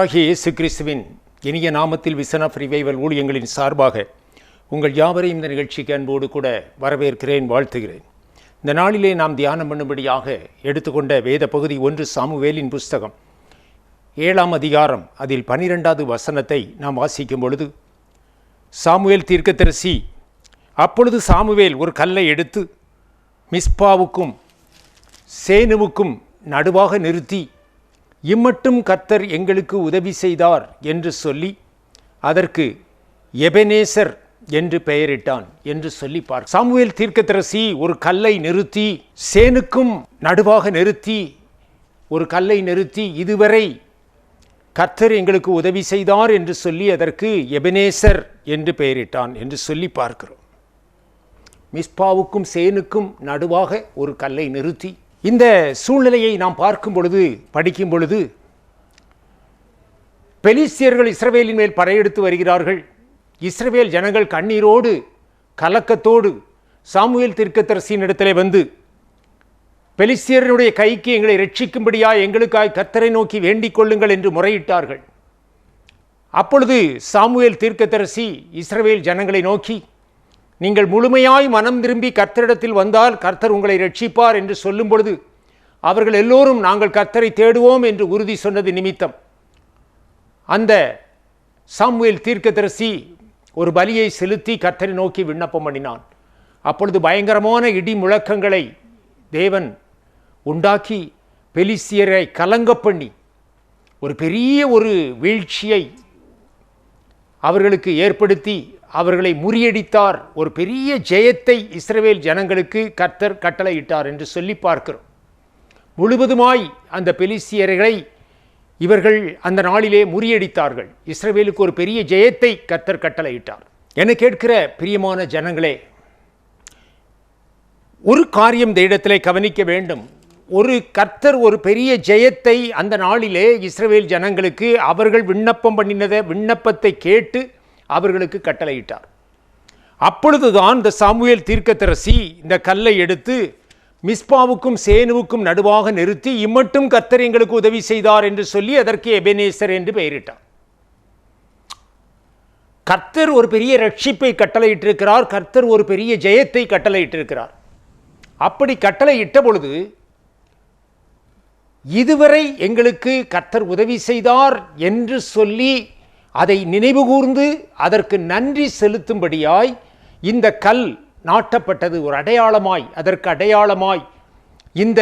கர்த்தராகிய இயேசு கிறிஸ்துவின் இனிய நாமத்தில் விசன் ஆஃப் ரிவைவல் ஊழியங்களின் சார்பாக உங்கள் யாவரையும் இந்த நிகழ்ச்சிக்கு அன்போடு கூட வரவேற்கிறேன் வாழ்த்துகிறேன். இந்த நாளிலே நாம் தியானம் பண்ணும்படியாக எடுத்துக்கொண்ட வேத பகுதி ஒன்று சாமுவேலின் புஸ்தகம். ஏழாம் அதிகாரம் அதில் பனிரெண்டாவது வசனத்தை நாம் வாசிக்கும் பொழுது சாமுவேல் தீர்க்கதரிசி அப்பொழுது சாமுவேல் ஒரு கல்லை எடுத்து மிஸ்பாவுக்கும் சேனுவுக்கும் நடுவாக நிறுத்தி இம்மட்டும் கர்த்தர் எங்களுக்கு உதவி செய்தார் என்று சொல்லி அதற்கு எபெனேசர் என்று பெயரிட்டான் என்று சொல்லி பார். சாமுவேல் தீர்க்கத்தரசி ஒரு கல்லை நிறுத்தி சேனுக்கும் நடுவாக நிறுத்தி ஒரு கல்லை நிறுத்தி இதுவரை கர்த்தர் எங்களுக்கு உதவி செய்தார் என்று சொல்லி அதற்கு எபனேசர் என்று பெயரிட்டான் என்று சொல்லி பார்க்கிறோம். மிஸ்பாவுக்கும் சேனுக்கும் நடுவாக ஒரு கல்லை நிறுத்தி இந்த சூழ்நிலையை நாம் பார்க்கும் பொழுது படிக்கும் பொழுது பெலிஸ்தியர்கள் இஸ்ரவேலின் மேல் படையெடுத்து வருகிறார்கள். இஸ்ரவேல் ஜனங்கள் கண்ணீரோடு கலக்கத்தோடு சாமுவேல் தீர்க்கதரிசியின் இடத்திலே வந்து பெலிஸ்தியருடைய கைக்கு எங்களை ரட்சிக்கும்படியா எங்களுக்காய் கர்த்தரை நோக்கி வேண்டிக் கொள்ளுங்கள் என்று முறையிட்டார்கள். அப்பொழுது சாமுவேல் தீர்க்கத்தரசி இஸ்ரவேல் ஜனங்களை நோக்கி நீங்கள் முழுமையாய் மனம் திரும்பி கர்த்தரிடத்தில் வந்தால் கர்த்தர் உங்களை ரட்சிப்பார் என்று சொல்லும் பொழுது அவர்கள் எல்லோரும் நாங்கள் கர்த்தரை தேடுவோம் என்று உறுதி சொன்னது நிமித்தம். அந்த சாம்வேல் தீர்க்கதரிசி ஒரு பலியை செலுத்தி கர்த்தரை நோக்கி விண்ணப்பம் பண்ணினான். அப்பொழுது பயங்கரமான இடி முழக்கங்களை தேவன் உண்டாக்கி பெலிசியரை கலங்க பண்ணி ஒரு பெரிய ஒரு வீழ்ச்சியை அவர்களுக்கு ஏற்படுத்தி அவர்களை முறியடித்தார். ஒரு பெரிய ஜெயத்தை இஸ்ரவேல் ஜனங்களுக்கு கர்த்தர் கட்டளையிட்டார் என்று சொல்லி பார்க்கிறோம். முழுவதுமாய் அந்த பெலிசியர்களை இவர்கள் அந்த நாளிலே முறியடித்தார்கள். இஸ்ரவேலுக்கு ஒரு பெரிய ஜெயத்தை கர்த்தர் கட்டளையிட்டார். என கேட்கிற பிரியமான ஜனங்களே ஒரு காரியம் இந்த இடத்திலே கவனிக்க வேண்டும். ஒரு கர்த்தர் ஒரு பெரிய ஜெயத்தை அந்த நாளிலே இஸ்ரவேல் ஜனங்களுக்கு அவர்கள் விண்ணப்பம் பண்ணினதை விண்ணப்பத்தை கேட்டு அவர்களுக்கு கட்டளையிட்டார். அப்பொழுதுதான் இந்த சாமுவேல் தீர்க்கத்தரசி இந்த கல்லை எடுத்து மிஸ்பாவுக்கும் சேனுவுக்கும் நடுவாக நிறுத்தி இம்மட்டும் கர்த்தர் எங்களுக்கு உதவி செய்தார் என்று சொல்லி அதற்கு எபெனேசர் என்று பெயரிட்டார். கர்த்தர் ஒரு பெரிய ரட்சிப்பை கட்டளையிட்டிருக்கிறார் கர்த்தர் ஒரு பெரிய ஜெயத்தை கட்டளையிட்டிருக்கிறார். அப்படி கட்டளையிட்ட பொழுது இதுவரை எங்களுக்கு கர்த்தர் உதவி செய்தார் என்று சொல்லி அதை நினைவுகூர்ந்து அதற்கு நன்றி செலுத்தும்படியாய் இந்த கல் நாட்டப்பட்டது ஒரு அடையாளமாய் அதற்கு அடையாளமாய் இந்த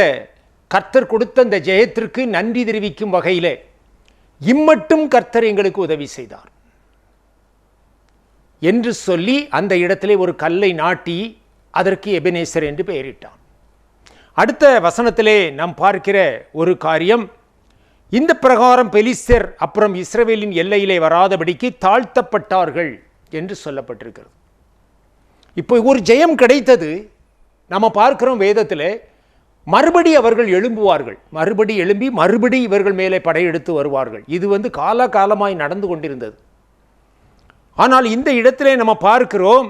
கர்த்தர் கொடுத்த அந்த ஜெயத்திற்கு நன்றி தெரிவிக்கும் வகையில் இம்மட்டும் கர்த்தர் எங்களுக்கு உதவி செய்தார். என்று சொல்லி அந்த இடத்திலே ஒரு கல்லை நாட்டி அதற்கு எபனேசர் என்று பெயரிட்டான். அடுத்த வசனத்திலே நாம் பார்க்கிற ஒரு காரியம் இந்த பிரகாரம் பெலிஸ்தர் அப்புறம் இஸ்ரேலின் எல்லையிலே வராதபடிக்கு தாழ்த்தப்பட்டார்கள் என்று சொல்லப்பட்டிருக்கிறது. இப்போ ஒரு ஜெயம் கிடைத்தது. நம்ம பார்க்கிறோம் வேதத்தில் மறுபடி அவர்கள் எழும்புவார்கள். மறுபடி எழும்பி மறுபடி இவர்கள் மேலே படையெடுத்து வருவார்கள். இது வந்து காலகாலமாய் நடந்து கொண்டிருந்தது. ஆனால் இந்த இடத்திலே நம்ம பார்க்கிறோம்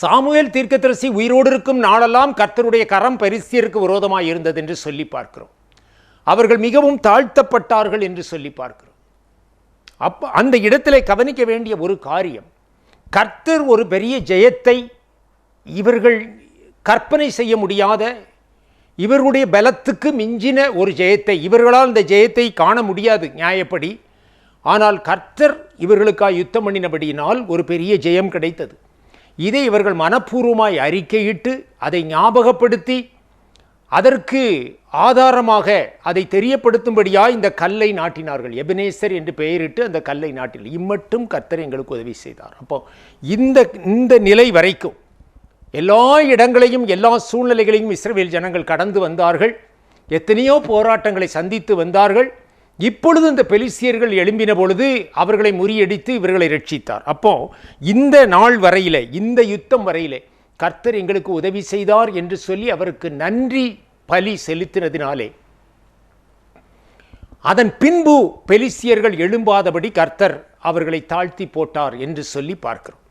சாமுவேல் தீர்க்கதரிசி உயிரோடு இருக்கும் நாளெல்லாம் கர்த்தருடைய கரம் பரிசியருக்கு விரோதமாக இருந்தது என்று சொல்லி பார்க்கிறோம். அவர்கள் மிகவும் தாழ்த்தப்பட்டார்கள் என்று சொல்லி பார்க்கிறோம். அப்போ அந்த இடத்தில் கவனிக்க வேண்டிய ஒரு காரியம் கர்த்தர் ஒரு பெரிய ஜெயத்தை இவர்கள் கற்பனை செய்ய முடியாத இவர்களுடைய பலத்துக்கு மிஞ்சின ஒரு ஜெயத்தை இவர்களால் இந்த ஜெயத்தை காண முடியாது நியாயப்படி. ஆனால் கர்த்தர் இவர்களுக்காக யுத்தம் பண்ணினபடியினால் ஒரு பெரிய ஜெயம் கிடைத்தது. இதை இவர்கள் மனப்பூர்வமாய் அறிக்கையிட்டு அதை ஞாபகப்படுத்தி அதற்கு ஆதாரமாக அதை தெரியப்படுத்தும்படியாக இந்த கல்லை நாட்டினார்கள். எபினேசர் என்று பெயரிட்டு அந்த கல்லை நாட்டில். இம்மட்டும் கர்த்தர் எங்களுக்கு உதவி செய்தார். அப்போ இந்த இந்த நிலை வரைக்கும் எல்லா இடங்களையும் எல்லா சூழ்நிலைகளையும் இஸ்ரேல் ஜனங்கள் கடந்து வந்தார்கள். எத்தனையோ போராட்டங்களை சந்தித்து வந்தார்கள். இப்பொழுது இந்த பெலிசியர்கள் எழும்பின பொழுது அவர்களை முறியடித்து இவர்களை ரட்சித்தார். அப்போ இந்த நாள் வரையிலே இந்த யுத்தம் வரையிலே கர்த்தர் எங்களுக்கு உதவி செய்தார் என்று சொல்லி அவருக்கு நன்றி பலி செலுத்தினதினாலே. அதன் பின்பு பெலிசியர்கள் எழும்பாதபடி கர்த்தர் அவர்களை தாழ்த்தி போட்டார் என்று சொல்லி பார்க்கிறோம்.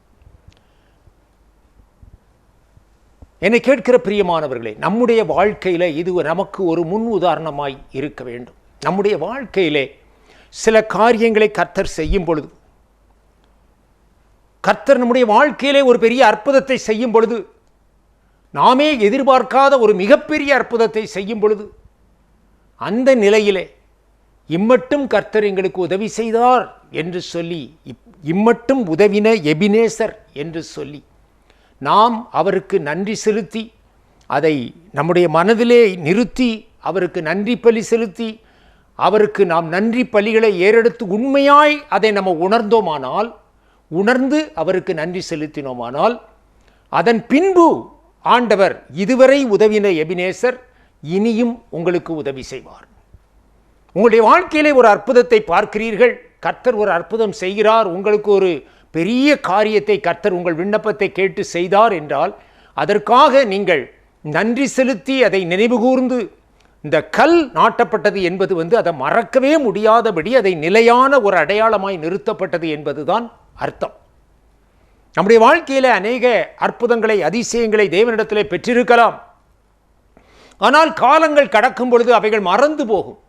என்னை கேட்கிற பிரியமானவர்களே நம்முடைய வாழ்க்கையில் இது நமக்கு ஒரு முன் உதாரணமாய் இருக்க வேண்டும். நம்முடைய வாழ்க்கையிலே சில காரியங்களை கர்த்தர் செய்யும் பொழுது கர்த்தர் நம்முடைய வாழ்க்கையிலே ஒரு பெரிய அற்புதத்தை செய்யும் பொழுது நாமே எதிர்பார்க்காத ஒரு மிகப்பெரிய அற்புதத்தை செய்யும் பொழுது அந்த நிலையிலே இம்மட்டும் கர்த்தர் எங்களுக்கு உதவி செய்தார் என்று சொல்லி இப்- இம்மட்டும் உதவின எபினேசர் என்று சொல்லி நாம் அவருக்கு நன்றி செலுத்தி அதை நம்முடைய மனதிலே நிறுத்தி அவருக்கு நன்றி பலி செலுத்தி அவருக்கு நாம் நன்றி பலிகளை ஏறெடுத்து உண்மையாய் அதை நம்ம உணர்ந்தோமானால் உணர்ந்து அவருக்கு நன்றி செலுத்தினோமானால் அதன் பின்பு ஆண்டவர் இதுவரை உதவின எபினேசர் இனியும் உங்களுக்கு உதவி செய்வார். உங்களுடைய வாழ்க்கையிலே ஒரு அற்புதத்தை பார்க்கிறீர்கள். கர்த்தர் ஒரு அற்புதம் செய்கிறார். உங்களுக்கு ஒரு பெரிய காரியத்தை கர்த்தர் உங்கள் விண்ணப்பத்தை கேட்டு செய்தார் என்றால் அதற்காக நீங்கள் நன்றி செலுத்தி அதை நினைவுகூர்ந்து இந்த கல் நாட்டப்பட்டது என்பது வந்து அதை மறக்கவே முடியாதபடி அதை நிலையான ஒரு அடையாளமாய் நிறுத்தப்பட்டது என்பதுதான் அர்த்தம். நம்முடைய வாழ்க்கையில் அநேக அற்புதங்களை அதிசயங்களை தேவனிடத்தில் பெற்றிருக்கலாம். ஆனால் காலங்கள் கடக்கும் பொழுது அவைகள் மறந்து போகும்.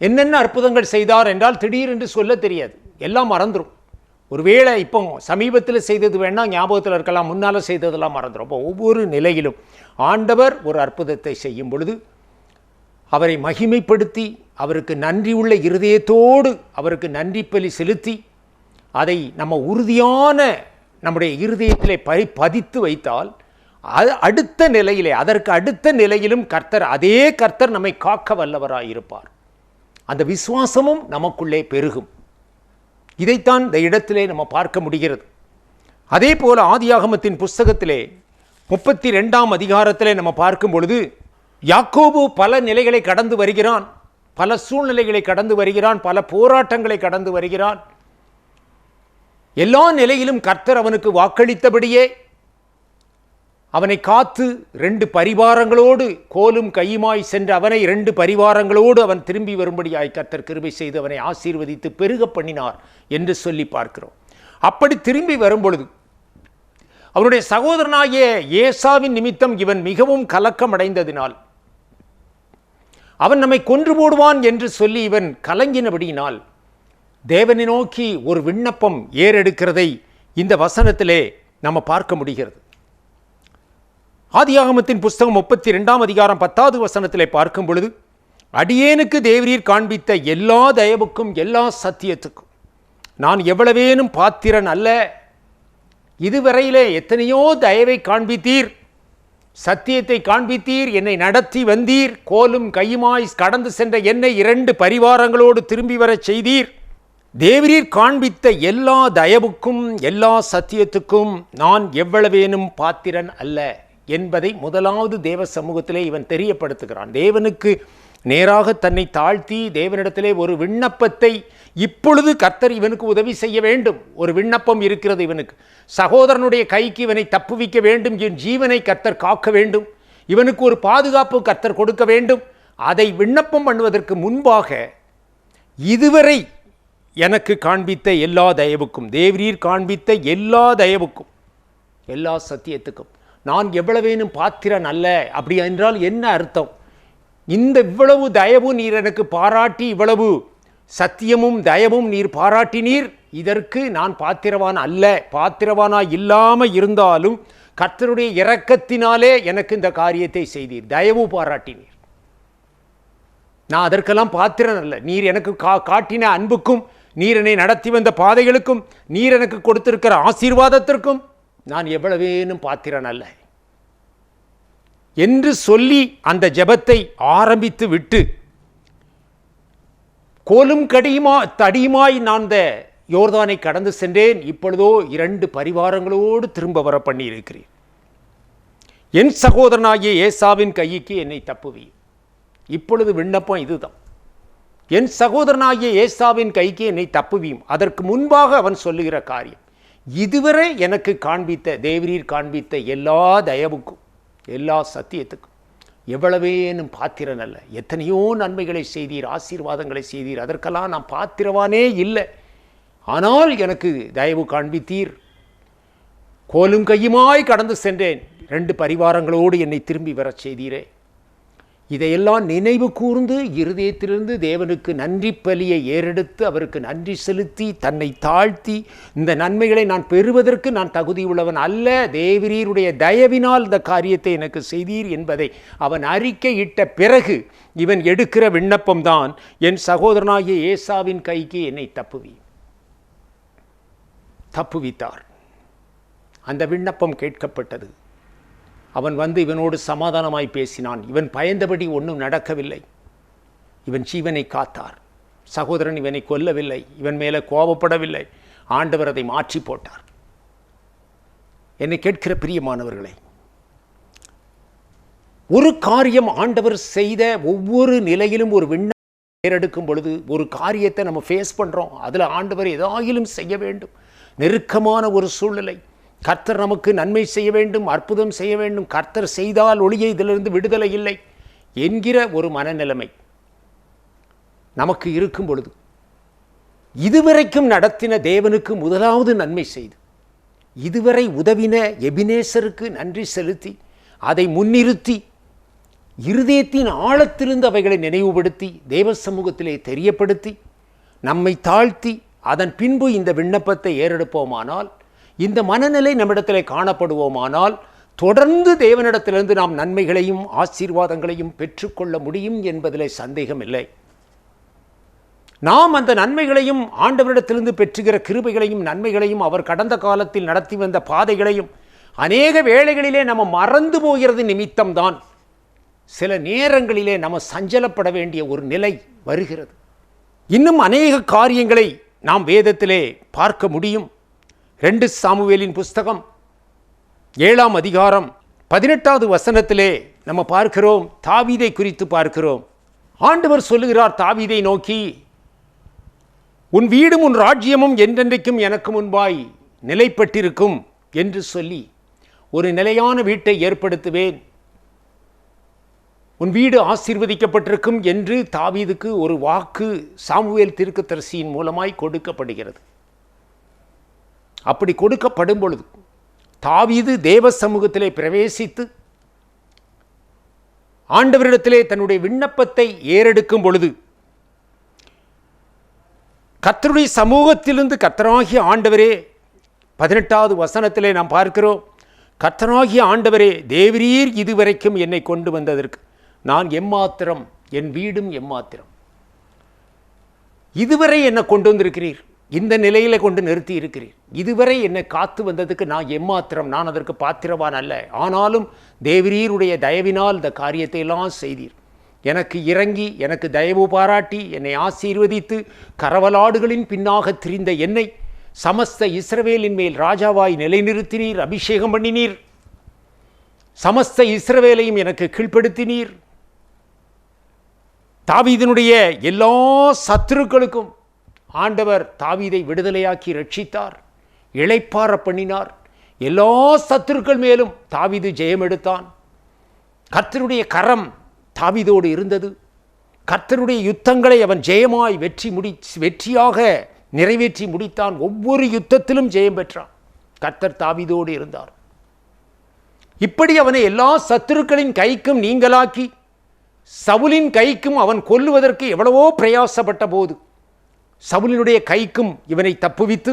என்னென்ன அற்புதங்கள் செய்தார் என்றால் திடீரென்று சொல்ல தெரியாது. எல்லாம் மறந்துடும் ஒருவேளை இப்போ சமீபத்தில் செய்தது வேணால் ஞாபகத்தில் இருக்கலாம் முன்னால் செய்ததெல்லாம் மறந்துடும் அப்போ ஒவ்வொரு நிலையிலும் ஆண்டவர் ஒரு அற்புதத்தை செய்யும் பொழுது அவரை மகிமைப்படுத்தி அவருக்கு நன்றி உள்ள இருதயத்தோடு அவருக்கு நன்றி பலி செலுத்தி அதை நம்ம உறுதியான நம்முடைய இருதயத்தில் பரி பதித்து வைத்தால் அது அடுத்த நிலையிலே அதற்கு அடுத்த நிலையிலும் கர்த்தர் அதே கர்த்தர் நம்மை காக்க வல்லவராயிருப்பார் அந்த விசுவாசமும் நமக்குள்ளே பெருகும். இதைத்தான் இந்த இடத்திலே நம்ம பார்க்க முடிகிறது. அதே போல ஆதியாகமத்தின் புஸ்தகத்திலே முப்பத்தி ரெண்டாம் அதிகாரத்திலே நம்ம பார்க்கும் பொழுது யாக்கோபு பல நிலைகளை கடந்து வருகிறான். பல சூழ்நிலைகளை கடந்து வருகிறான் பல போராட்டங்களை கடந்து வருகிறான். எல்லா நிலையிலும் கர்த்தர் அவனுக்கு வாக்களித்தபடியே அவனை காத்து ரெண்டு பரிவாரங்களோடு கோலும் கையுமாய் சென்ற அவனை ரெண்டு பரிவாரங்களோடு அவன் திரும்பி வரும்படியாய் கர்த்தர் கிருபை செய்து அவனை ஆசீர்வதித்து பெருக பண்ணினார் என்று சொல்லி பார்க்கிறோம். அப்படி திரும்பி வரும்பொழுது அவனுடைய சகோதரனாகிய ஏசாவின் நிமித்தம் இவன் மிகவும் கலக்கம் அடைந்ததினால் அவன் நம்மை கொன்று போடுவான் என்று சொல்லி இவன் கலங்கினபடியினால் தேவனை நோக்கி ஒரு விண்ணப்பம் ஏறெடுக்கிறதை இந்த வசனத்திலே நம்ம பார்க்க முடிகிறது. ஆதியாகமத்தின் புஸ்தகம் முப்பத்தி ரெண்டாம் அதிகாரம் பத்தாவது வசனத்திலே பார்க்கும் பொழுது அடியேனுக்கு தேவரீர் காண்பித்த எல்லா தயவுக்கும் எல்லா சத்தியத்துக்கும் நான் எவ்வளவேனும் பாத்திரன் அல்ல இதுவரையிலே எத்தனையோ தயவை காண்பித்தீர் சத்தியத்தை காண்பித்தீர் என்னை நடத்தி வந்தீர் கோலும் கையுமாய் கடந்து சென்ற என்னை இரண்டு பரிவாரங்களோடு திரும்பி வரச் செய்தீர். தேவரீர் காண்பித்த எல்லா தயவுக்கும் எல்லா சத்தியத்துக்கும் நான் எவ்வளவேனும் பாத்திரன் அல்ல என்பதை முதலாவது தேவ சமூகத்திலே இவன் தெரியப்படுத்துகிறான். தேவனுக்கு நேராக தன்னை தாழ்த்தி தேவனிடத்திலே ஒரு விண்ணப்பத்தை இப்பொழுது கர்த்தர் இவனுக்கு உதவி செய்ய வேண்டும். ஒரு விண்ணப்பம் இருக்கிறது இவனுக்கு. சகோதரனுடைய கைக்கு இவனை தப்புவிக்க வேண்டும். என் ஜீவனை கர்த்தர் காக்க வேண்டும். இவனுக்கு ஒரு பாதுகாப்பு கர்த்தர் கொடுக்க வேண்டும். அதை விண்ணப்பம் பண்ணுவதற்கு முன்பாக இதுவரை எனக்கு காண்பித்த எல்லா தயவுக்கும் தேவரீர் காண்பித்த எல்லா தயவுக்கும் எல்லா சத்தியத்துக்கும் நான் எவ்வளவேனும் பாத்திரன் அல்ல அப்படி என்றால் என்ன அர்த்தம்? இந்த இவ்வளவு தயவு நீர் எனக்கு பாராட்டி இவ்வளவு சத்தியமும் தயவும் நீர் பாராட்டினீர் இதற்கு நான் பாத்திரவான் அல்ல பாத்திரவானா இல்லாமல் இருந்தாலும் கர்த்தருடைய இரக்கத்தினாலே எனக்கு இந்த காரியத்தை செய்தீர். தயவு பாராட்டினீர் நான் அதற்கெல்லாம் பாத்திரன் அல்ல. நீர் எனக்கு கா காட்டின அன்புக்கும் நீர் என்னை நடத்தி வந்த பாதைகளுக்கும் நீர் எனக்கு கொடுத்திருக்கிற ஆசீர்வாதத்திற்கும் நான் எவ்வளவேனும் பாத்திரன் அல்ல. என்று சொல்லி அந்த ஜெபத்தை ஆரம்பித்து விட்டு கோலும் கடியுமா தடியுமாய் நான் இந்த யோர்தானை கடந்து சென்றேன். இப்பொழுதோ இரண்டு பரிவாரங்களோடு திரும்ப வர பண்ணியிருக்கிறேன். என் சகோதரனாகிய ஏசாவின் கைக்கு என்னை தப்புவி இப்பொழுது விண்ணப்பம் இதுதான். என் சகோதரனாகிய ஏசாவின் கைக்கு என்னை தப்புவியும். அதற்கு முன்பாக அவன் சொல்லுகிற காரியம் இதுவரை எனக்கு காண்பித்த தேவரீர் காண்பித்த எல்லா தயவுக்கும் எல்லா சத்தியத்துக்கும். எவ்வளவேனும் பாத்திரன் அல்ல. எத்தனையோ நன்மைகளை செய்தீர் ஆசீர்வாதங்களை செய்தீர். அதற்கெல்லாம் நான் பாத்திரவானே இல்லை. ஆனால் எனக்கு தயவு காண்பித்தீர். கோலும் கையுமாய் கடந்து சென்றேன். ரெண்டு பரிவாரங்களோடு என்னை திரும்பி வரச் செய்தீரே. இதையெல்லாம் நினைவு கூர்ந்து இருதயத்திலிருந்து தேவனுக்கு நன்றி பலியை ஏறெடுத்து அவருக்கு நன்றி செலுத்தி தன்னை தாழ்த்தி இந்த நன்மைகளை நான் பெறுவதற்கு நான் தகுதியுள்ளவன் அல்ல. தேவிரீருடைய தயவினால் இந்த காரியத்தை எனக்கு செய்தீர் என்பதை அவன் அறிக்கையிட்ட பிறகு இவன் எடுக்கிற விண்ணப்பம்தான் என் சகோதரனாகிய ஏசாவின் கைக்கு என்னை தப்புவி. தப்புவித்தார். அந்த விண்ணப்பம் கேட்கப்பட்டது. அவன் வந்து இவனோடு சமாதானமாய் பேசினான். இவன் பயந்தபடி ஒன்றும் நடக்கவில்லை. இவன் ஜீவனை காத்தார். சகோதரன் இவனை கொல்லவில்லை. இவன் மேலே கோபப்படவில்லை. ஆண்டவர் அதை மாற்றி போட்டார். என்னை கேட்கிற பிரியமானவர்களை ஒரு காரியம் ஆண்டவர் செய்த ஒவ்வொரு நிலையிலும் ஒரு விண்ண ஏறெடுக்கும் பொழுது ஒரு காரியத்தை நம்ம ஃபேஸ் பண்ணுறோம் அதில் ஆண்டவர் ஏதாயிலும் செய்ய வேண்டும். நெருக்கமான ஒரு சூழ்நிலை. கர்த்தர் நமக்கு நன்மை செய்ய வேண்டும் அற்புதம் செய்ய வேண்டும். கர்த்தர் செய்தால் ஒளியை இதிலிருந்து விடுதலை இல்லை என்கிற ஒரு மனநிலைமை நமக்கு இருக்கும் பொழுது. இதுவரைக்கும் நடத்தின தேவனுக்கு முதலாவது நன்மை செய்து இதுவரை உதவின எபினேசருக்கு நன்றி செலுத்தி அதை முன்னிறுத்தி இருதயத்தின் ஆழத்திலிருந்து அவைகளை நினைவுபடுத்தி தேவ சமூகத்திலே தெரியப்படுத்தி நம்மை தாழ்த்தி அதன் பின்பு இந்த விண்ணப்பத்தை ஏறெடுப்போமானால் இந்த மனநிலை நம்மிடத்திலே காணப்படுவோமானால் தொடர்ந்து தேவனிடத்திலிருந்து நாம் நன்மைகளையும் ஆசீர்வாதங்களையும் பெற்றுக்கொள்ள முடியும் என்பதிலே சந்தேகமில்லை. நாம் அந்த நன்மைகளையும் ஆண்டவரிடத்திலிருந்து பெற்றுகிற கிருபைகளையும் நன்மைகளையும் அவர் கடந்த காலத்தில் நடத்தி வந்த பாதைகளையும் அநேக வேளைகளிலே நம்ம மறந்து போகிறது நிமித்தம்தான் சில நேரங்களிலே நம்ம சஞ்சலப்பட வேண்டிய ஒரு நிலை வருகிறது. இன்னும் அநேக காரியங்களை நாம் வேதத்திலே பார்க்க முடியும். ரெண்டு சாமுவேலின் புஸ்தகம் ஏழாம் அதிகாரம் பதினெட்டாவது வசனத்திலே நம்ம பார்க்கிறோம் தாவீதை குறித்து பார்க்கிறோம். ஆண்டவர் சொல்லுகிறார் தாவீதை நோக்கி உன் வீடும் உன் ராஜ்யமும் என்றென்றைக்கும் எனக்கு முன்பாய் நிலைப்பட்டிருக்கும் என்று சொல்லி ஒரு நிலையான வீட்டை ஏற்படுத்துவேன். உன் வீடு ஆசீர்வதிக்கப்பட்டிருக்கும் என்று தாவீதுக்கு ஒரு வாக்கு சாமுவேல் திருக்கத்தரசியின் மூலமாய் கொடுக்கப்படுகிறது. அப்படி கொடுக்கப்படும் பொழுது தாவீது தேவ சமூகத்திலே பிரவேசித்து ஆண்டவரிடத்திலே தன்னுடைய விண்ணப்பத்தை ஏறெடுக்கும் பொழுது கத்தருடைய சமூகத்திலிருந்து கத்தராகிய ஆண்டவரே பதினெட்டாவது வசனத்திலே நாம் பார்க்கிறோம் கர்த்தராகிய ஆண்டவரே தேவரீர் இதுவரைக்கும் என்னை கொண்டு வந்ததற்கு நான் எம்மாத்திரம் என் வீடும் எம்மாத்திரம். இதுவரை என்னை கொண்டு வந்திருக்கிறீர்? இந்த நிலையில கொண்டு நிறுத்தி இருக்கிறேன் இதுவரை என்னை காத்து வந்ததுக்கு நான் எம்மாத்திரம் நான் அதற்கு பாத்திரவான் அல்ல. ஆனாலும் தேவரீருடைய தயவினால் இந்த காரியத்தை எல்லாம் செய்தீர். எனக்கு இறங்கி எனக்கு தயவு பாராட்டி என்னை ஆசீர்வதித்து கரவலாடுகளின் பின்னாக திரிந்த என்னை சமஸ்த இஸ்ரவேலின் மேல் ராஜாவாய் நிலைநிறுத்தினீர் அபிஷேகம் பண்ணினீர். சமஸ்த இஸ்ரவேலையும் எனக்கு கீழ்ப்படுத்தினீர். தாவீதனுடைய எல்லா சத்துருக்களுக்கும் ஆண்டவர் தாவீதை விடுதலையாக்கி ரட்சித்தார். இழைப்பார பண்ணினார். எல்லா சத்துருக்கள் மேலும் தாவீது ஜெயம் எடுத்தான். கர்த்தருடைய கரம் தாவிதோடு இருந்தது. கர்த்தருடைய யுத்தங்களை அவன் ஜெயமாய் வெற்றி முடி வெற்றியாக நிறைவேற்றி முடித்தான். ஒவ்வொரு யுத்தத்திலும் ஜெயம் பெற்றான். கர்த்தர் தாவிதோடு இருந்தார். இப்படி அவனை எல்லா சத்துருக்களின் கைக்கும் நீங்களாக்கி சவுலின் கைக்கும் அவன் கொல்லுவதற்கு எவ்வளவோ பிரயாசப்பட்ட போது சவுலினுடைய கைக்கும் இவனை தப்புவித்து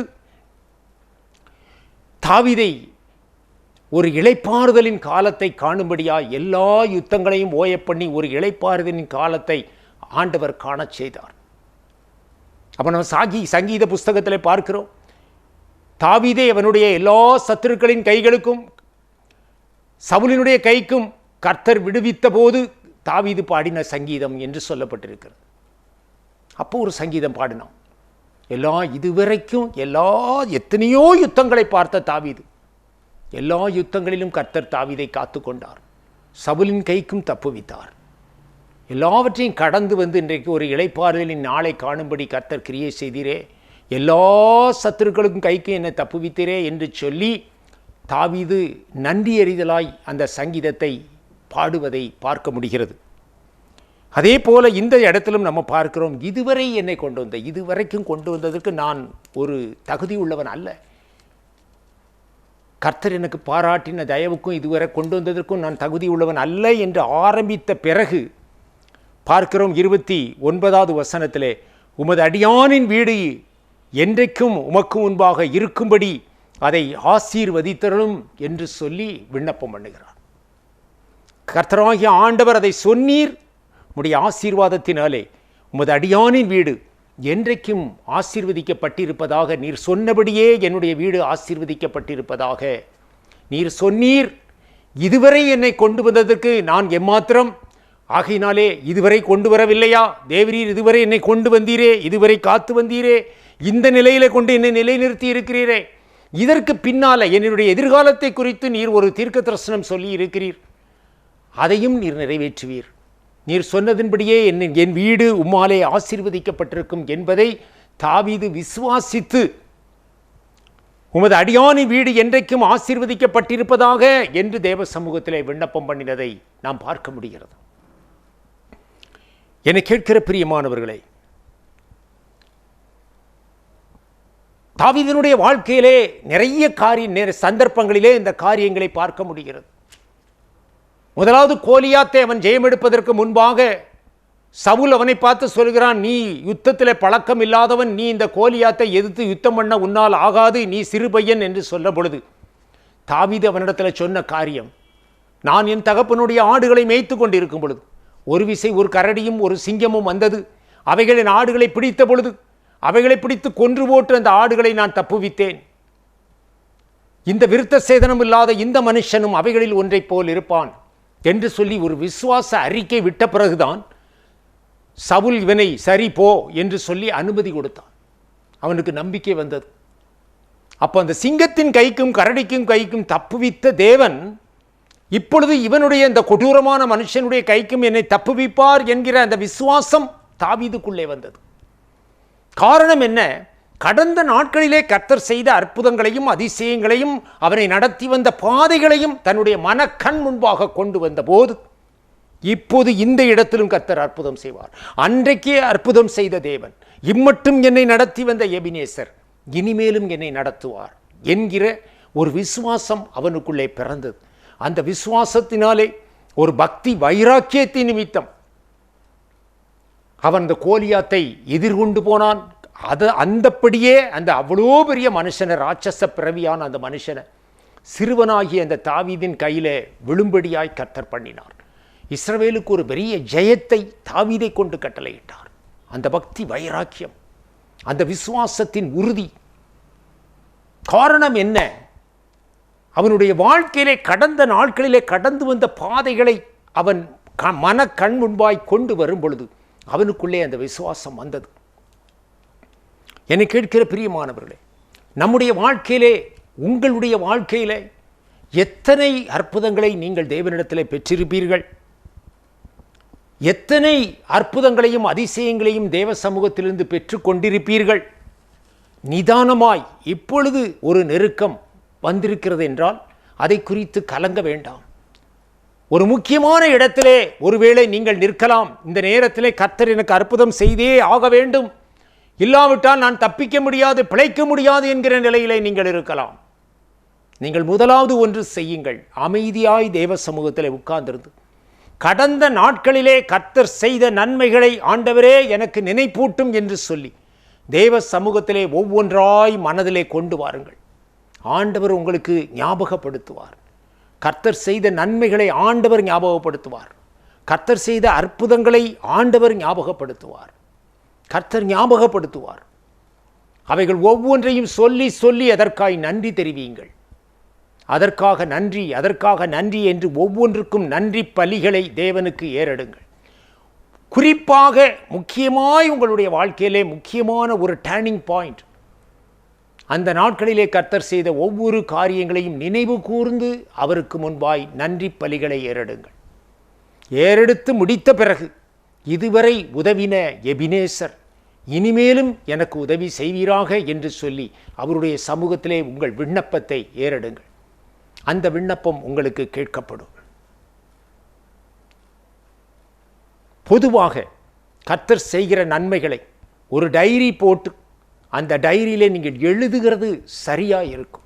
தாவிதை ஒரு இளைப்பாறுதலின் காலத்தை காணும்படியா எல்லா யுத்தங்களையும் ஓய பண்ணி ஒரு இளைப்பாறுதலின் காலத்தை ஆண்டவர் காணச் செய்தார். அப்போ நம்ம சாகி சங்கீத புஸ்தகத்தில் பார்க்கிறோம். தாவிதே அவனுடைய எல்லா சத்துருக்களின் கைகளுக்கும் சவுலினுடைய கைக்கும் கர்த்தர் விடுவித்த போது தாவீது பாடின சங்கீதம் என்று சொல்லப்பட்டிருக்கிறது. அப்போ ஒரு சங்கீதம் பாடினோம். எல்லா இதுவரைக்கும் எல்லா எத்தனையோ யுத்தங்களை பார்த்த தாவீது எல்லா யுத்தங்களிலும் கர்த்தர் தாவீதை காத்து கொண்டார் சவுலின் கைக்கும் தப்புவித்தார் எல்லாவற்றையும் கடந்து வந்து இன்றைக்கு ஒரு இளைப்பாறுதலின் நாளை காணும்படி கர்த்தர் கிரியை செய்தீரே. எல்லா சத்துருக்களுக்கும் கைக்கும் என்னை தப்புவித்தீரே என்று சொல்லி தாவீது நன்றி எறிதலாய் அந்த சங்கீதத்தை பாடுவதை பார்க்க முடிகிறது. அதே போல் இந்த இடத்திலும் நம்ம பார்க்கிறோம் இதுவரை என்னை கொண்டு வந்த இதுவரைக்கும் கொண்டு வந்ததற்கு நான் ஒரு தகுதி உள்ளவன் அல்ல. கர்த்தர் எனக்கு பாராட்டின தயவுக்கும் இதுவரை கொண்டு வந்ததற்கும் நான் தகுதி உள்ளவன் அல்ல என்று ஆரம்பித்த பிறகு பார்க்கிறோம் இருபத்தி ஒன்பதாவது வசனத்திலே உமது அடியானின் வீடு என்றைக்கும் உமக்கு முன்பாக இருக்கும்படி அதை ஆசீர்வதித்தரும் என்று சொல்லி விண்ணப்பம் பண்ணுகிறார். கர்த்தராகிய ஆண்டவர் அதை சொன்னீர் உம்முடைய ஆசீர்வாதத்தினாலே உமது அடியானின் வீடு என்றைக்கும் ஆசீர்வதிக்கப்பட்டிருப்பதாக நீர் சொன்னபடியே என்னுடைய வீடு ஆசீர்வதிக்கப்பட்டிருப்பதாக நீர் சொன்னீர். இதுவரை என்னை கொண்டு வந்ததற்கு நான் எம்மாத்திரம். ஆகையினாலே இதுவரை கொண்டு வரவில்லையா? தேவரீர் இதுவரை என்னை கொண்டு வந்தீரே? இதுவரை காத்து வந்தீரே? இந்த நிலையில கொண்டு என்னை நிலைநிறுத்தி இருக்கிறீரே? இதற்கு பின்னால என்னுடைய எதிர்காலத்தை குறித்து நீர் ஒரு தீர்க்க தரிசனம் சொல்லி இருக்கிறீர். அதையும் நீர் நிறைவேற்றுவீர். நீர் சொன்னதின்படியே என் என் வீடு உம்மாலே ஆசீர்வதிக்கப்பட்டிருக்கும் என்பதை தாவீது விசுவாசித்து உமது அடியானின் வீடு என்றைக்கும் ஆசீர்வதிக்கப்பட்டிருப்பதாக என்று தேவ சமூகத்திலே விண்ணப்பம் பண்ணினதை நாம் பார்க்க முடிகிறது. என்னை கேட்கிற பிரியமானவர்களே தாவிதனுடைய வாழ்க்கையிலே நிறைய காரிய சந்தர்ப்பங்களிலே இந்த காரியங்களை பார்க்க முடிகிறது. முதலாவது கோலியாத்தை அவன் ஜெயம் எடுப்பதற்கு முன்பாக சவுல் அவனை பார்த்து சொல்கிறான் நீ யுத்தத்தில் பழக்கம் இல்லாதவன் நீ இந்த கோலியாத்தை எதிர்த்து யுத்தம் பண்ண உன்னால் ஆகாது நீ சிறு பையன் என்று சொல்ல பொழுது தாவிது அவனிடத்தில் சொன்ன காரியம் நான் என் தகப்பனுடைய ஆடுகளை மேய்த்து கொண்டிருக்கும் பொழுது ஒரு விசை ஒரு கரடியும் ஒரு சிங்கமும் வந்தது. அவைகளின் ஆடுகளை பிடித்த பொழுது அவைகளை பிடித்து கொன்று போட்டு அந்த ஆடுகளை நான் தப்புவித்தேன். இந்த விருத்த சேதனம் இல்லாத இந்த மனுஷனும் அவைகளில் ஒன்றைப் போல் இருப்பான். என்று சொல்லி ஒரு விசுவாச அறிக்கை விட்ட பிறகுதான் சவுல் இவனை சரி போ என்று சொல்லி அனுமதி கொடுத்தான். அவனுக்கு நம்பிக்கை வந்தது. அப்போ அந்த சிங்கத்தின் கைக்கும் கரடிக்கும் கைக்கும் தப்புவித்த தேவன் இப்பொழுது இவனுடைய இந்த கொடூரமான மனுஷனுடைய கைக்கும் என்னை தப்புவிப்பார் என்கிற அந்த விசுவாசம் தாவீதுக்குள்ளே வந்தது. காரணம் என்ன? கடந்த நாட்களிலே கர்த்தர் செய்த அற்புதங்களையும் அதிசயங்களையும் அவனை நடத்தி வந்த பாதைகளையும் தன்னுடைய மனக்கண் முன்பாக கொண்டு வந்த போது இப்போது இந்த இடத்திலும் கர்த்தர் அற்புதம் செய்வார். அன்றைக்கே அற்புதம் செய்த தேவன் இம்மட்டும் என்னை நடத்தி வந்த எபினேசர் இனிமேலும் என்னை நடத்துவார் என்கிற ஒரு விசுவாசம் அவனுக்குள்ளே பிறந்தது. அந்த விசுவாசத்தினாலே ஒரு பக்தி வைராக்கியத்தின் நிமித்தம் அவன் அந்த கோலியாத்தை எதிர்கொண்டு போனான். அது அந்தப்படியே அந்த அவ்வளோ பெரிய மனுஷனை ராட்சச பிறவியான அந்த மனுஷனை சிறுவனாகிய அந்த தாவீதின் கையிலே விழும்படியாய் கர்த்தர் பண்ணினார். இஸ்ரவேலுக்கு ஒரு பெரிய ஜெயத்தை தாவீதை கொண்டு கட்டளையிட்டார். அந்த பக்தி வைராக்கியம் அந்த விசுவாசத்தின் உறுதி. காரணம் என்ன? அவனுடைய வாழ்க்கையிலே கடந்த நாட்களிலே கடந்து வந்த பாதைகளை அவன் க மன கண் முன்பாய் கொண்டு வரும் பொழுது அவனுக்குள்ளே அந்த விசுவாசம் வந்தது. என்னை கேட்கிற பிரியமானவர்களே நம்முடைய வாழ்க்கையிலே உங்களுடைய வாழ்க்கையிலே எத்தனை அற்புதங்களை நீங்கள் தேவனிடத்தில் பெற்றிருப்பீர்கள்? எத்தனை அற்புதங்களையும் அதிசயங்களையும் தேவ சமூகத்திலிருந்து பெற்று கொண்டிருப்பீர்கள் நிதானமாய் இப்பொழுது ஒரு நெருக்கம் வந்திருக்கிறது என்றால் அதை குறித்து கலங்க வேண்டாம். ஒரு முக்கியமான இடத்திலே ஒருவேளை நீங்கள் நிற்கலாம். இந்த நேரத்திலே கர்த்தர் எனக்கு அற்புதம் செய்தே ஆக வேண்டும். இல்லாவிட்டால் நான் தப்பிக்க முடியாது பிழைக்க முடியாது என்கிற நிலையிலே நீங்கள் இருக்கலாம். நீங்கள் முதலாவது ஒன்று செய்யுங்கள். அமைதியாய் தேவ சமூகத்திலே உட்கார்ந்திருந்து. கடந்த நாட்களிலே கர்த்தர் செய்த நன்மைகளை ஆண்டவரே எனக்கு நினைப்பூட்டும் என்று சொல்லி தேவ சமூகத்திலே ஒவ்வொன்றாய் மனதிலே கொண்டு வாருங்கள். ஆண்டவர் உங்களுக்கு ஞாபகப்படுத்துவார். கர்த்தர் செய்த நன்மைகளை ஆண்டவர் ஞாபகப்படுத்துவார். கர்த்தர் செய்த அற்புதங்களை ஆண்டவர் ஞாபகப்படுத்துவார். கர்த்தர் ஞாபகப்படுத்துவார். அவைகள் ஒவ்வொன்றையும் சொல்லி சொல்லி அதற்காய் நன்றி தெரிவியுங்கள். அதற்காக நன்றி அதற்காக நன்றி என்று ஒவ்வொன்றுக்கும் நன்றி பலிகளை தேவனுக்கு ஏறெடுங்கள். குறிப்பாக முக்கியமாய் உங்களுடைய வாழ்க்கையிலே முக்கியமான ஒரு டேர்னிங் பாயிண்ட் அந்த நாட்களிலே கர்த்தர் செய்த ஒவ்வொரு காரியங்களையும் நினைவு கூர்ந்து அவருக்கு முன்பாய் நன்றி பலிகளை ஏறெடுங்கள். ஏறெடுத்து முடித்த பிறகு இதுவரை உதவின எபினேசர் இனிமேலும் எனக்கு உதவி செய்வீராக என்று சொல்லி அவருடைய சமூகத்திலே உங்கள் விண்ணப்பத்தை ஏறெடுங்கள். அந்த விண்ணப்பம் உங்களுக்கு கேட்கப்படும். பொதுவாக கர்த்தர் செய்கிற நன்மைகளை ஒரு டைரி போட்டு அந்த டைரியில் நீங்கள் எழுதுகிறது சரியாக இருக்கும்.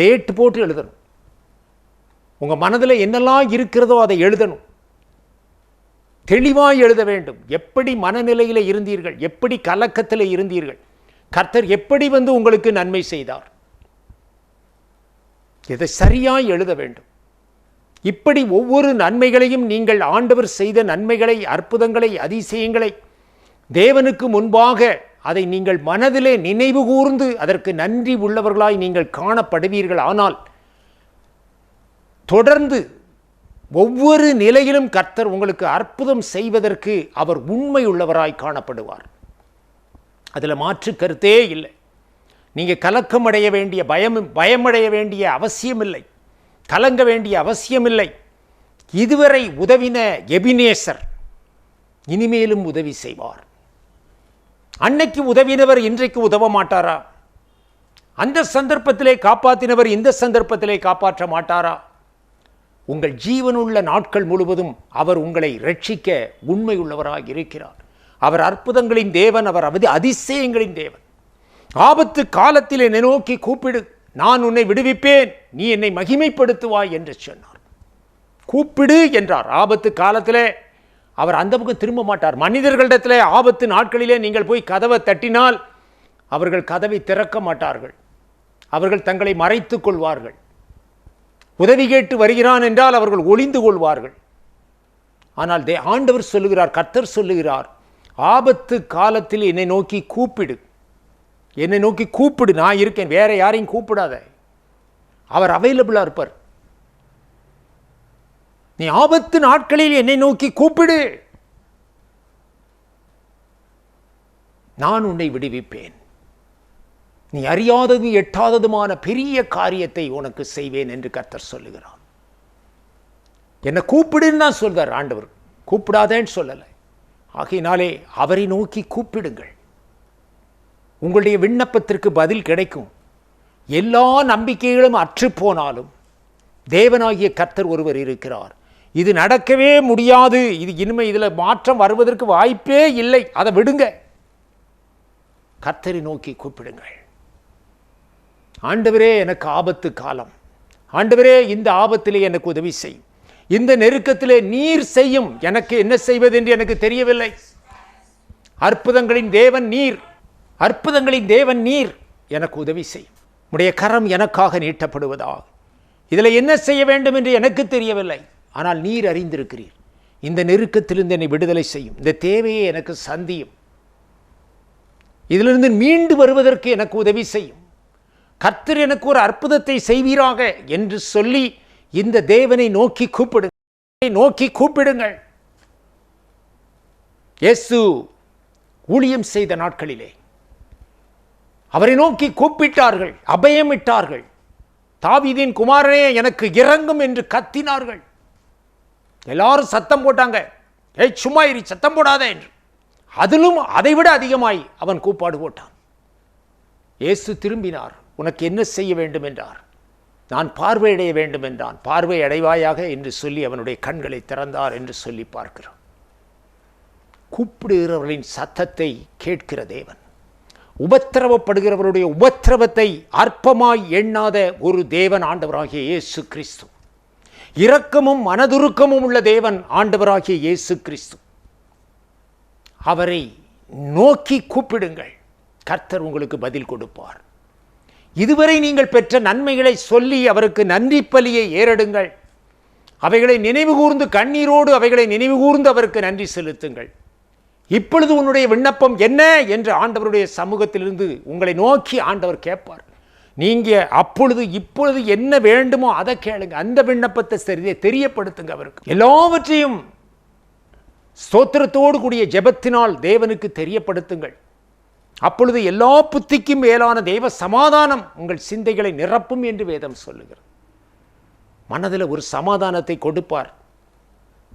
டேட் போட்டு எழுதணும். உங்கள் மனதில் என்னெல்லாம் இருக்கிறதோ அதை எழுதணும். தெளிவாக எழுத வேண்டும். எப்படி மனநிலையில் இருந்தீர்கள்? எப்படி கலக்கத்தில் இருந்தீர்கள்? கர்த்தர் எப்படி வந்து உங்களுக்கு நன்மை செய்தார்? இதை சரியாக எழுத வேண்டும். இப்படி ஒவ்வொரு நன்மைகளையும் நீங்கள் ஆண்டவர் செய்த நன்மைகளை அற்புதங்களை அதிசயங்களை தேவனுக்கு முன்பாக அதை நீங்கள் மனதிலே நினைவு கூர்ந்து அதற்கு நன்றி உள்ளவர்களாய் நீங்கள் காணப்படுவீர்கள். ஆனால் தொடர்ந்து ஒவ்வொரு நிலையிலும் கர்த்தர் உங்களுக்கு அற்புதம் செய்வதற்கு அவர் உண்மை உள்ளவராய் காணப்படுவார். அதில் மாற்று கருத்தே இல்லை. நீங்கள் கலக்கம் அடைய வேண்டிய பயம் பயமடைய வேண்டிய அவசியமில்லை கலங்க வேண்டிய அவசியமில்லை இதுவரை உதவின எபினேசர் இனிமேலும் உதவி செய்வார். அன்னைக்கு உதவினவர் இன்றைக்கு உதவ மாட்டாரா? அந்த சந்தர்ப்பத்திலே காப்பாற்றினவர் இந்த சந்தர்ப்பத்திலே காப்பாற்ற மாட்டாரா? உங்கள் ஜீவனுள்ள நாட்கள் முழுவதும் அவர் உங்களை ரட்சிக்க உண்மையுள்ளவராக இருக்கிறார். அவர் அற்புதங்களின் தேவன் அவர் அவதி அதிசயங்களின் தேவன். ஆபத்து காலத்தில் என்னை நோக்கி கூப்பிடு. நான் உன்னை விடுவிப்பேன். நீ என்னை மகிமைப்படுத்துவாய் என்று சொன்னார். கூப்பிடு என்றார். ஆபத்து காலத்திலே அவர் அந்த பக்கம் திரும்ப மாட்டார். மனிதர்களிடத்திலே ஆபத்து நாட்களிலே நீங்கள் போய் கதவை தட்டினால் அவர்கள் கதவை திறக்க மாட்டார்கள். அவர்கள் தங்களை மறைத்து கொள்வார்கள். உதவி கேட்டு வருகிறான் என்றால் அவர்கள் ஒளிந்து கொள்வார்கள். ஆனால் தே ஆண்டவர் சொல்லுகிறார் கர்த்தர் சொல்லுகிறார் ஆபத்து காலத்தில் என்னை நோக்கி கூப்பிடு. என்னை நோக்கி கூப்பிடு நான் இருக்கேன் வேற யாரையும் கூப்பிடாத. அவர் அவைலபிளாக இருப்பார். நீ ஆபத்து நாட்களில் என்னை நோக்கி கூப்பிடு. நான் உன்னை விடுவிப்பேன். நீ அறியாததும் எட்டாததுமான பெரிய காரியத்தை உனக்கு செய்வேன் என்று கர்த்தர் சொல்லுகிறார். என்னை கூப்பிடுன்னு தான் சொல்றார் ஆண்டவர். கூப்பிடாதேன்னு சொல்லலை. ஆகையினாலே அவரை நோக்கி கூப்பிடுங்கள். உங்களுடைய விண்ணப்பத்திற்கு பதில் கிடைக்கும். எல்லா நம்பிக்கைகளும் அற்றுப்போனாலும் தேவனாகிய கர்த்தர் ஒருவர் இருக்கிறார். இது நடக்கவே முடியாது. இது இனிமே இதில் மாற்றம் வருவதற்கு வாய்ப்பே இல்லை. அதை விடுங்க. கர்த்தரை நோக்கி கூப்பிடுங்கள். ஆண்டவரே எனக்கு ஆபத்து காலம். ஆண்டவரே இந்த ஆபத்திலே எனக்கு உதவி செய். இந்த நெருக்கத்திலே நீர் செய்யும். எனக்கு என்ன செய்வது என்று எனக்கு தெரியவில்லை. அற்புதங்களின் தேவன் நீர். அற்புதங்களின் தேவன் நீர். எனக்கு உதவி செய். உடைய கரம் எனக்காக நீட்டப்படுவதாக இதில் என்ன செய்ய வேண்டும் என்று எனக்கு தெரியவில்லை. ஆனால் நீர் அறிந்திருக்கிறீர். இந்த நெருக்கத்திலிருந்து என்னை விடுதலை செய்யும். இந்த தேவையை எனக்கு சந்தியும். இதிலிருந்து மீண்டு வருவதற்கு எனக்கு உதவி செய்யும். கர்த்தர் எனக்கு ஒரு அற்புதத்தை செய்வீராக என்று சொல்லி இந்த தேவனை நோக்கி கூப்பிடுங்கள் நோக்கி கூப்பிடுங்கள். இயேசு ஊழியம் செய்த நாட்களிலே அவரை நோக்கி கூப்பிட்டார்கள் அபயமிட்டார்கள். தாவிதின் குமாரனே எனக்கு இறங்கும் என்று கத்தினார்கள். எல்லாரும் சத்தம் போட்டாங்க ஏய் சும்மா இரு சத்தம் போடாத என்று. அதிலும் அதைவிட அதிகமாய் அவன் கூப்பாடு போட்டான். இயேசு திரும்பினார். உனக்கு என்ன செய்ய வேண்டும் என்றார். நான் பார்வையடைய வேண்டும் என்றான். பார்வை அடைவாயாக என்று சொல்லி அவனுடைய கண்களை திறந்தார் என்று சொல்லி பார்க்கிறோம். கூப்பிடுகிறவர்களின் சத்தத்தை கேட்கிற தேவன். உபத்திரவப்படுகிறவருடைய உபத்திரவத்தை அற்பமாய் எண்ணாத ஒரு தேவன் ஆண்டவராகிய இயேசு கிறிஸ்து. இரக்கமும் மனதுருக்கமும் உள்ள தேவன் ஆண்டவராகிய இயேசு கிறிஸ்து. அவரை நோக்கி கூப்பிடுங்கள். கர்த்தர் உங்களுக்கு பதில் கொடுப்பார். இதுவரை நீங்கள் பெற்ற நன்மைகளை சொல்லி அவருக்கு நன்றி பலியை ஏறெடுங்கள். அவைகளை நினைவுகூர்ந்து கண்ணீரோடு அவைகளை நினைவுகூர்ந்து அவருக்கு நன்றி செலுத்துங்கள். இப்பொழுது உன்னுடைய விண்ணப்பம் என்ன என்று ஆண்டவருடைய சமூகத்திலிருந்து உங்களை நோக்கி ஆண்டவர் கேட்பார். நீங்கள் அப்பொழுது இப்பொழுது என்ன வேண்டுமோ அதை கேளுங்க. அந்த விண்ணப்பத்தை சரி தெரியப்படுத்துங்க அவருக்கு. எல்லாவற்றையும் ஸ்தோத்திரத்தோடு கூடிய ஜெபத்தினால் தேவனுக்கு தெரியப்படுத்துங்கள். அப்பொழுது எல்லா புத்திக்கும் மேலான தெய்வ சமாதானம் உங்கள் சிந்தைகளை நிரப்பும் என்று வேதம் சொல்லுகிறது. மனதில் ஒரு சமாதானத்தை கொடுப்பார்.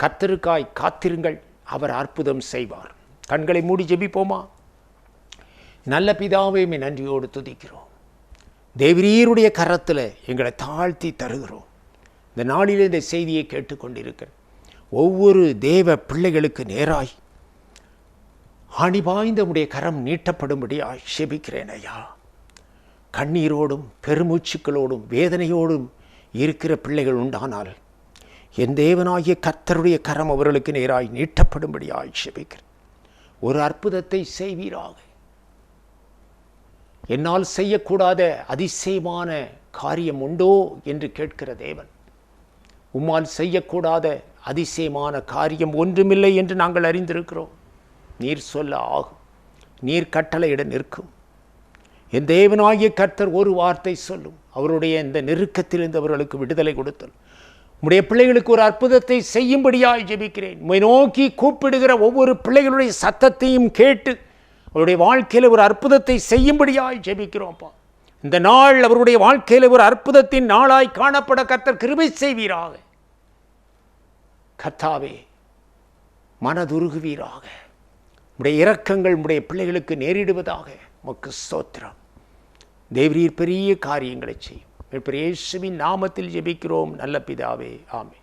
கத்தருக்காய் காத்திருங்கள் அவர் அற்புதம் செய்வார். கண்களை மூடி ஜெபிப்போமா? நல்ல பிதாவை நன்றியோடு துதிக்கிறோம். தேவரீருடைய கரத்தில் எங்களை தாழ்த்தி தருகிறோம். இந்த நாளில் இந்த செய்தியை கேட்டுக்கொண்டிருக்கிறேன். ஒவ்வொரு தேவ பிள்ளைகளுக்கு நேராய் ஆணிபாய்ந்த உடைய கரம் நீட்டப்படும்படியாய் செபிக்கிறேன் ஐயா. கண்ணீரோடும் பெருமூச்சுக்களோடும் வேதனையோடும் இருக்கிற பிள்ளைகள் உண்டானால் என் தேவனாகிய கர்த்தருடைய கரம் அவர்களுக்கு நேராய் நீட்டப்படும்படியாய் செபிக்கிறேன் ஒரு அற்புதத்தை செய்வீராக. என்னால் செய்யக்கூடாத அதிசயமான காரியம் உண்டோ என்று கேட்கிற தேவன் உம்மால் செய்யக்கூடாத அதிசயமான காரியம் ஒன்றுமில்லை என்று நாங்கள் அறிந்திருக்கிறோம். நீர் சொல்ல ஆகும். நீர் கட்டளையிட நிற்கும். என் தேவனாகிய கர்த்தர் ஒரு வார்த்தை சொல்லும். அவருடைய இந்த நெருக்கத்திலிருந்து அவர்களுக்கு விடுதலை கொடுத்தல். உடைய பிள்ளைகளுக்கு ஒரு அற்புதத்தை செய்யும்படியாய் ஜெபிக்கிறேன். உண்மை நோக்கி கூப்பிடுகிற ஒவ்வொரு பிள்ளைகளுடைய சத்தத்தையும் கேட்டு அவருடைய வாழ்க்கையில் ஒரு அற்புதத்தை செய்யும்படியாய் ஜெபிக்கிறோம்ப்பா இந்த நாள் அவருடைய வாழ்க்கையில் ஒரு அற்புதத்தின் நாளாய் காணப்பட கர்த்தர் கிருபை செய்வீராக. கர்த்தாவே மனதுருகுவீராக. உடைய இரக்கங்கள் உடைய பிள்ளைகளுக்கு நேரிடுவதாக உமக்கு ஸ்தோத்திரம். தேவரீர் பெரிய காரியங்களை செய்யும். இயேசுவின் நாமத்தில் ஜெபிக்கிறோம். நல்ல பிதாவே ஆமே